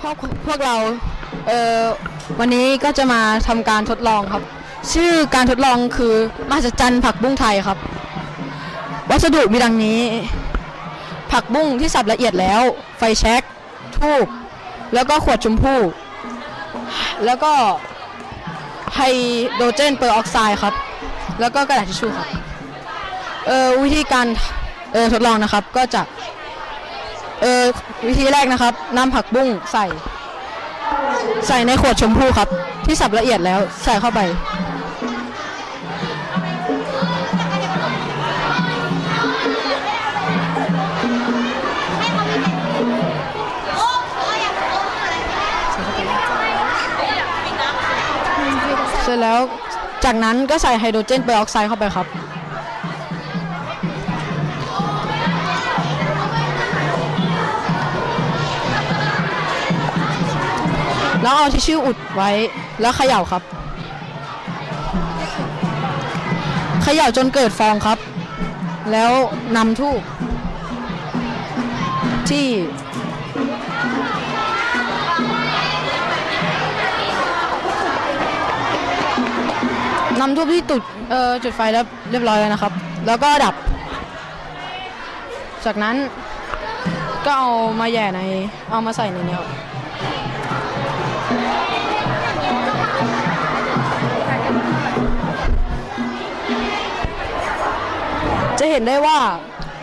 พวกพวกเราเอ่อวันนี้ก็จะมาทำการทดลองครับ ชื่อการทดลองคือมหัศจรรย์ผักบุ้งไทยครับ วัสดุมีดังนี้ ผักบุ้งที่สับละเอียดแล้ว ไฟแช็กทูบแล้วก็ขวดชมพู่ แล้วก็ไฮโดรเจนเปอร์ออกไซด์ครับ แล้วก็กระดาษทิชชู่ครับเอ่อวิธีการเอ่อทดลองนะครับก็จะ เออวิธีแรกนะครับนำผักบุ้งใส่ ใส่ในขวดชมพูครับ ที่สับละเอียดแล้วใส่เข้าไป เสร็จแล้วจากนั้นก็ใส่ไฮโดรเจนเปออกไซด์เข้าไปครับ แล้วเอาทิชชู่อุดไว้แล้วเขย่าครับ เขย่าจนเกิดฟองครับ แล้วนำทูบที่ นำทูบที่ตุดเออจุดไฟแล้วเรียบร้อยแล้วนะครับ แล้วก็ดับ จากนั้นก็เอามาแหย่ในเอามาใส่ในนี้ครับ เห็นได้ว่า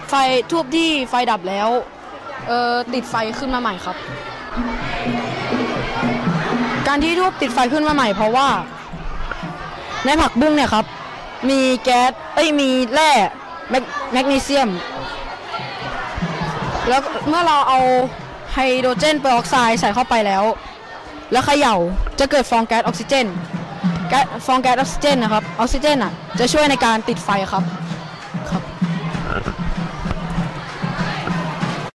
ไฟทูบที่ไฟดับแล้วเออติดไฟขึ้นมาใหม่ครับ การที่ทูบติดไฟขึ้นมาใหม่ เพราะว่า ในผักบุ้งเนี่ยครับ มีแก๊สเอ้ยมีแร่แมกแมกนีเซียม แล้วเมื่อเราเอาไฮโดรเจนเปอร์ออกไซด์ใส่เข้าไปแล้ว แล้วเขย่าจะเกิดฟองแก๊สออกซิเจนแก๊สฟองแก๊สออกซิเจนนะครับออกซิเจนอะจะช่วยในการติดไฟครับ